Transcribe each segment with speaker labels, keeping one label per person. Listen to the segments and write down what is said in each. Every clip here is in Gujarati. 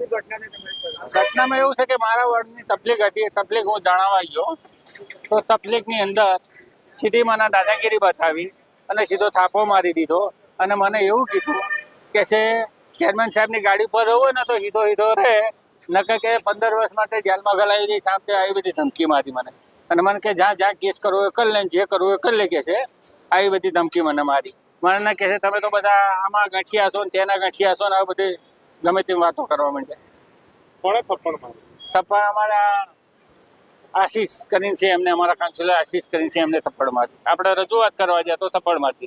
Speaker 1: ઘટનામાં એવું છે કે મારા વર્ડની તકલીફ હતી તકલીફ હું જણાવવા ગયો. તો તકલીફની અંદર સીધી મને દાદાગીરી બતાવી અને સીધો થાપો મારી દીધો અને મને એવું કીધું કે છે, ચેરમેન સાહેબની ગાડી પર રહો ને તો સીધો સીધો રહે. નકે કે પંદર વર્ષ માટે જેલમાં ગલાવી દઈ તે આવી બધી ધમકી મારી મને. અને મને કે જ્યાં જ્યાં કેસ કરવો એ કરી લે જે કરવું એ કરી લે, કે છે. આવી બધી ધમકી મને મારી. મને કહે છે, તમે તો બધા આમાં ગંઠિયા છો ને, તેના ગંઠિયા છો ને આ બધી ગમે તેવી વાતો કરવા માંડ્યા
Speaker 2: કોણે થપ્પડ મારી
Speaker 1: થપ્પડ અમારા આશીષ કરીને છે એમને અમારા કાઉન્સિલર આશીષ કરીને છે એમને થપ્પડ મારી. આપણે રજૂઆત કરવા જાય તો થપ્પડ મારતી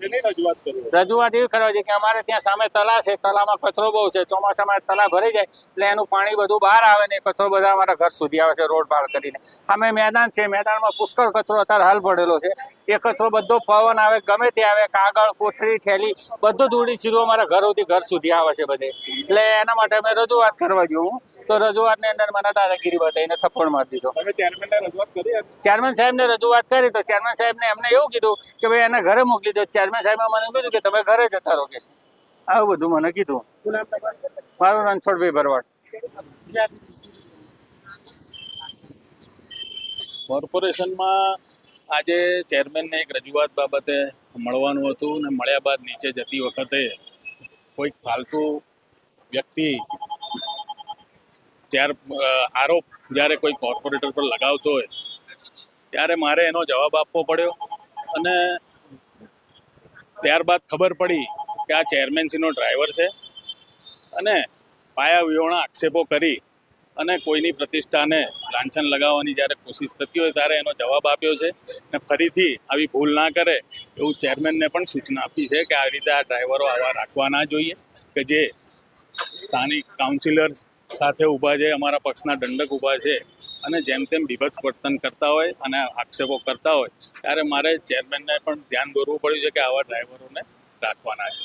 Speaker 2: રજૂઆત
Speaker 1: એવી કરવા છે કે અમારે ત્યાં સામે તલા છે તલામાં કચરો બહુ છે ચોમાસામાં તલા ભરાઈ જાય એટલે એનું પાણી બધું બહાર આવે ને કચરો બધા અમારા ઘર સુધી આવે છે રોડ પાર કરીને. સામે મેદાન છે મેદાનમાં પુષ્કળ કચરો અત્યારે હાલ પડેલો છે. એ કચરો બધો પવન આવે ગમે તે આવે કાગળ કોથળી થેલી બધું ધૂળી સીધું અમારા ઘર સુધી ઘર સુધી આવે છે બધે. એટલે એના માટે અમે રજૂઆત કરવા જેવું તો રજૂઆતની અંદર મને દાદાગીરી બતાવીને થપ્પડ મારી દીધો. ચેરમેન સાહેબને રજૂઆત કરી તો ચેરમેન સાહેબને એમને એવું કીધું કે ભાઈ એને ઘરે મોકલી દો. ચેરમેન સાહેબે મને કીધું કે તમે ઘરે જતા રહો. કે આવું બધું મને કીધું. મારું રણછોડભાઈ ભરવાડ.
Speaker 3: કોર્પોરેશનમાં આજે ચેરમેનને એક રજૂઆત બાબતે મળવાનું હતું ને મળ્યા બાદ નીચે જતી વખતે કોઈક ફાલતુ વ્યક્તિ ત્યાર આરોપ જ્યારે કોઈ કોર્પોરેટર પર લગાવતો હોય, ત્યારે મારે એનો જવાબ આપવો પડ્યો અને ત્યારબાદ ખબર પડી કે આ ચેરમેનસીનો ડ્રાઈવર છે અને પાયા વિહોણા આક્ષેપો કરી અને કોઈની પ્રતિષ્ઠાને લાંછન લગાવવાની જ્યારે કોશિશ થતી હોય ત્યારે એનો જવાબ આપ્યો છે ને ફરીથી આવી ભૂલ ના કરે એવું ચેરમેનને પણ સૂચના આપી છે કે આ રીતે આ ડ્રાઈવરો આવા રાખવા ના જોઈએ કે જે સ્થાનિક કાઉન્સિલર સાથે ઊભા છે, અમારા પક્ષના દંડક ઊભા છે અને જેમ તેમ વિભત્સ વર્તન કરતા હોય અને આક્ષેપો કરતા હોય, ત્યારે મારે ચેરમેનને પણ ધ્યાન દોરવું પડ્યું છે કે આવા ડ્રાઈવરોને રાખવાના છે.